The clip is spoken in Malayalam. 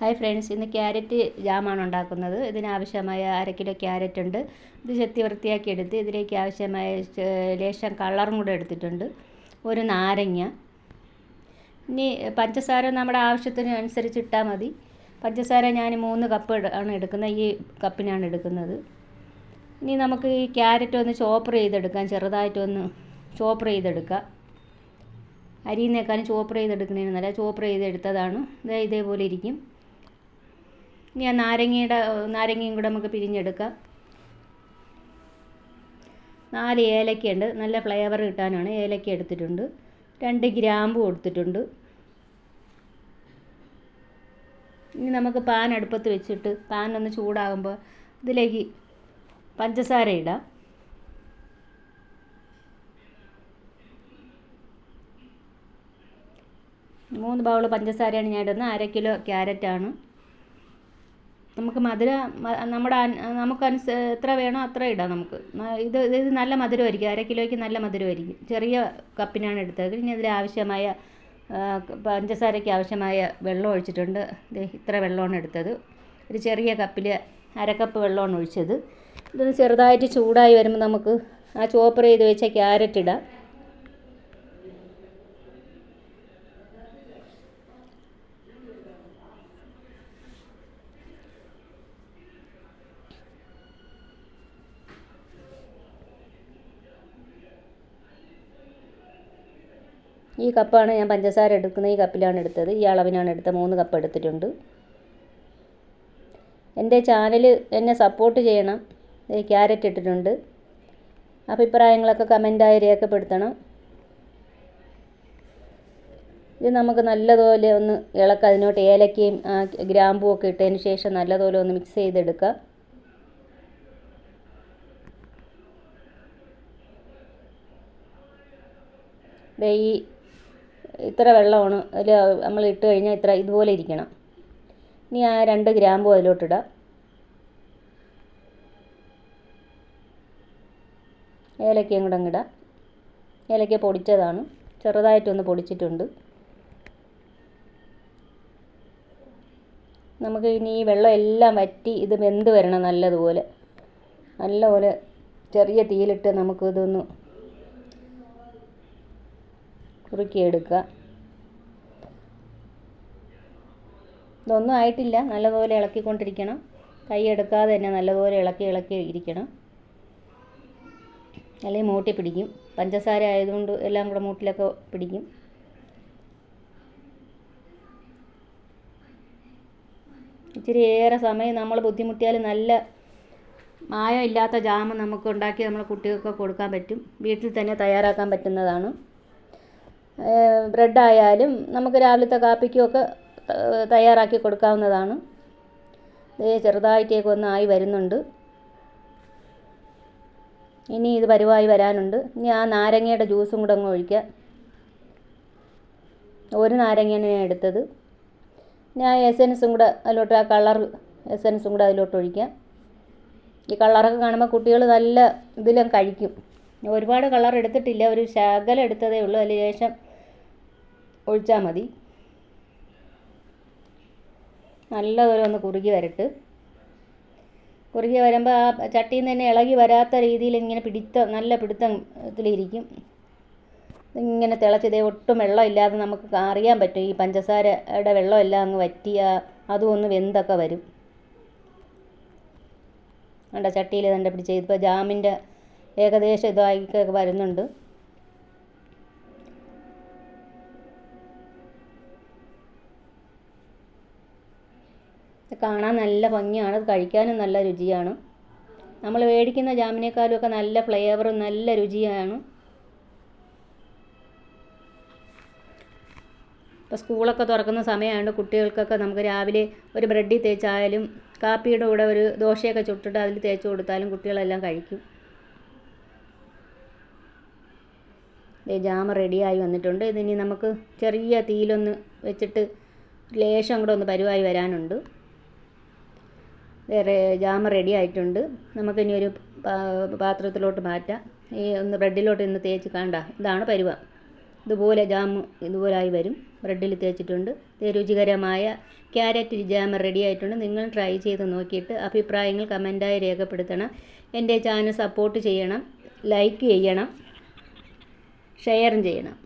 ഹായ് ഫ്രണ്ട്സ് ഇന്ന് ക്യാരറ്റ് ജാമാണ് ഉണ്ടാക്കുന്നത്. ഇതിനാവശ്യമായ അര കിലോ ക്യാരറ്റ് ഉണ്ട് ഇത് ചെത്തി വൃത്തിയാക്കി എടുത്ത് ഇതിലേക്ക് ആവശ്യമായ ലേശം കളറും കൂടെ എടുത്തിട്ടുണ്ട്. ഒരു നാരങ്ങ. ഇനി പഞ്ചസാര നമ്മുടെ ആവശ്യത്തിന് അനുസരിച്ച് ഇട്ടാൽ മതി. പഞ്ചസാര ഞാൻ മൂന്ന് കപ്പ് ആണ് എടുക്കുന്നത് ഈ കപ്പിനാണ് എടുക്കുന്നത്. ഇനി നമുക്ക് ഈ ക്യാരറ്റ് ഒന്ന് ചോപ്പർ ചെയ്തെടുക്കാം. ചെറുതായിട്ടൊന്ന് ചോപ്പർ ചെയ്തെടുക്കാം. നിന്നേക്കാളും ചോപ്പർ ചെയ്തെടുക്കുന്നതിന് നല്ല ചോപ്പർ ചെയ്തെടുത്തതാണ്. ഇതേപോലെ ഇരിക്കും. ഇനി ആ നാരങ്ങയുടെ നാരങ്ങയും കൂടെ നമുക്ക് പിരിഞ്ഞെടുക്കാം നാല് ഏലക്കയുണ്ട്. നല്ല ഫ്ലേവർ കിട്ടാനാണ്. ഏലക്ക എടുത്തിട്ടുണ്ട്. രണ്ട് ഗ്രാമ്പു കൊടുത്തിട്ടുണ്ട്. ഇനി നമുക്ക് പാൻ അടുപ്പത്ത് വെച്ചിട്ട് പാൻ ഒന്ന് ചൂടാകുമ്പോൾ ഇതിലേക്ക് പഞ്ചസാര ഇടാം. മൂന്ന് ബൗൾ പഞ്ചസാരയാണ് ഞാൻ ഇടുന്നത്. അര കിലോ ക്യാരറ്റാണ്. നമുക്ക് മധുര നമ്മുടെ നമുക്ക് അനുസ എത്ര വേണോ അത്ര ഇടാം നമുക്ക്. ഇത് ഇത് നല്ല മധുരമായിരിക്കും. അര കിലോയ്ക്ക് നല്ല മധുരമായിരിക്കും. ചെറിയ കപ്പിനാണ് എടുത്തത്. ഇനി ഇതിൽ ആവശ്യമായ പഞ്ചസാരയ്ക്ക് ആവശ്യമായ വെള്ളം ഒഴിച്ചിട്ടുണ്ട്. ഇത്ര വെള്ളമാണ് എടുത്തത്. ഒരു ചെറിയ കപ്പിൽ അരക്കപ്പ് വെള്ളമാണ് ഒഴിച്ചത്. ഇതൊന്ന് ചെറുതായിട്ട് ചൂടായി വരുമ്പോൾ നമുക്ക് ആ ചോപ്പർ ചെയ്ത് വെച്ച ക്യാരറ്റ് ഇടാം. ഈ കപ്പാണ് ഞാൻ പഞ്ചസാര എടുക്കുന്ന ഈ കപ്പിലാണ് എടുത്തത്. ഈ അളവിനാണ് എടുത്തത് മൂന്ന് കപ്പ് എടുത്തിട്ടുണ്ട്. എന്റെ ചാനൽ എന്നെ സപ്പോർട്ട് ചെയ്യണം. ക്യാരറ്റ് ഇട്ടിട്ടുണ്ട്. അഭിപ്രായങ്ങളൊക്കെ കമന്റായി രേഖപ്പെടുത്തണം. ഇത് നമുക്ക് നല്ലതുപോലെ ഒന്ന് ഇളക്ക അതിനോട്ട് ഏലക്കയും ഗ്രാമ്പും ഒക്കെ ഇട്ടതിന് ശേഷം നല്ലതുപോലെ ഒന്ന് മിക്സ് ചെയ്തെടുക്കുക ഈ ഇത്ര വെള്ളമാണ്. അതിൽ നമ്മൾ ഇട്ട് കഴിഞ്ഞാൽ ഇത്ര ഇതുപോലെ ഇരിക്കണം. ഇനി ആ രണ്ട് ഗ്രാമ്പും അതിലോട്ടിടാം. ഏലക്കയും കൂടെ അങ്ങിടാം. ഏലക്ക പൊടിച്ചതാണ്. ചെറുതായിട്ടൊന്ന് പൊടിച്ചിട്ടുണ്ട്. നമുക്ക് ഇനി ഈ വെള്ളം എല്ലാം വറ്റി ഇത് വെന്ത് വരണം നല്ലതുപോലെ. നല്ലപോലെ ചെറിയ തീയിലിട്ട് നമുക്ക് ഇതൊന്ന് കുറുക്കിയെടുക്കുക. ഇതൊന്നും ആയിട്ടില്ല. നല്ലപോലെ ഇളക്കിക്കൊണ്ടിരിക്കണം. കൈ എടുക്കാതെ തന്നെ നല്ലപോലെ ഇളക്കി ഇളക്കി ഇരിക്കണം. അല്ലെങ്കിൽ മൂട്ടി പിടിക്കും. പഞ്ചസാര ആയതുകൊണ്ട് എല്ലാം കൂടെ മൂട്ടിലൊക്കെ പിടിക്കും. ഇച്ചിരി ഏറെ സമയം നമ്മൾ ബുദ്ധിമുട്ടിയാൽ നല്ല മായം ഇല്ലാത്ത ജാമ് നമുക്ക് ഉണ്ടാക്കി നമ്മളെ കുട്ടികൾക്ക് കൊടുക്കാൻ പറ്റും. വീട്ടിൽ തന്നെ തയ്യാറാക്കാൻ പറ്റുന്നതാണ്. ബ്രെഡ് ആയാലും നമുക്ക് രാവിലത്തെ കാപ്പിക്കുമൊക്കെ തയ്യാറാക്കി കൊടുക്കാവുന്നതാണ്. ചെറുതായിട്ടേക്ക് ഒന്ന് ആയി വരുന്നുണ്ട്. ഇനി ഇത് പരുവായി വരാനുണ്ട്. ഇനി ആ നാരങ്ങയുടെ ജ്യൂസും കൂടെ അങ്ങ് ഒഴിക്കുക ഒരു നാരങ്ങയാണ് ഞാൻ എടുത്തത്. ഞാൻ ആ എസൻസും കൂടെ അതിലോട്ട് ആ കളർ എസെൻസും കൂടെ അതിലോട്ട് ഒഴിക്കാം. ഈ കളറൊക്കെ കാണുമ്പോൾ കുട്ടികൾ നല്ല ഇതിലും കഴിക്കും. ഒരുപാട് കളർ എടുത്തിട്ടില്ല. ഒരു ശകലം എടുത്തതേ ഉള്ളൂ. അതിന് ശേഷം ഒഴിച്ചാൽ മതി. നല്ലതുപോലെ ഒന്ന് കുറുകി വരട്ട്. കുറുകി വരുമ്പോൾ ആ ചട്ടിയിൽ നിന്ന് തന്നെ ഇളകി വരാത്ത രീതിയിൽ ഇങ്ങനെ പിടിത്തം നല്ല പിടുത്തത്തിലിരിക്കും. ഇങ്ങനെ തിളച്ചതേ ഒട്ടും വെള്ളം ഇല്ലാതെ നമുക്ക് അറിയാൻ പറ്റും. ഈ പഞ്ചസാരയുടെ വെള്ളം എല്ലാം അങ്ങ് വറ്റി അതും ഒന്ന് വെന്തൊക്കെ വരും. കണ്ട? ചട്ടിയിൽ തന്നെ പിടിച്ച് ഇപ്പോൾ ജാമിന്റെ ഏകദേശം ഇതായിക്കൊക്കെ വരുന്നുണ്ട്. ഇത് കാണാൻ നല്ല ഭംഗിയാണ് കഴിക്കാനും നല്ല രുചിയാണ്. നമ്മൾ മേടിക്കുന്ന ജാമിനേക്കാളും ഒക്കെ നല്ല ഫ്ലേവറും നല്ല രുചിയാണ്. ഇപ്പോൾ സ്കൂളൊക്കെ തുറക്കുന്ന സമയമായതുകൊണ്ട് കുട്ടികൾക്കൊക്കെ നമുക്ക് രാവിലെ ഒരു ബ്രെഡിൽ തേച്ചായാലും കാപ്പിയുടെ കൂടെ ഒരു ദോശയൊക്കെ ചുട്ടിട്ട് അതിൽ തേച്ച് കൊടുത്താലും കുട്ടികളെല്ലാം കഴിക്കും. ജാമ റെഡിയായി വന്നിട്ടുണ്ട്. ഇതിനി നമുക്ക് ചെറിയ തീയിലൊന്ന് വെച്ചിട്ട് ലേശം കൂടെ ഒന്ന് പരുവായി വരാനുണ്ട്. ജാമ റെഡി ആയിട്ടുണ്ട്. നമുക്കിനി ഒരു പാത്രത്തിലോട്ട് മാറ്റാം. ഈ ഒന്ന് ബ്രെഡിലോട്ട് ഇന്ന് തേച്ച് കണ്ട ഇതാണ് പരുവ. ഇതുപോലെ ജാം ഇതുപോലായി വരും. ബ്രെഡിൽ തേച്ചിട്ടുണ്ട്. രുചികരമായ ക്യാരറ്റ് ജാം റെഡി ആയിട്ടുണ്ട്. നിങ്ങൾ ട്രൈ ചെയ്ത് നോക്കിയിട്ട് അഭിപ്രായങ്ങൾ കമന്റായി രേഖപ്പെടുത്തണം. എന്റെ ചാനൽ സപ്പോർട്ട് ചെയ്യണം. ലൈക്ക് ചെയ്യണം. ഷെയറും ചെയ്യണം.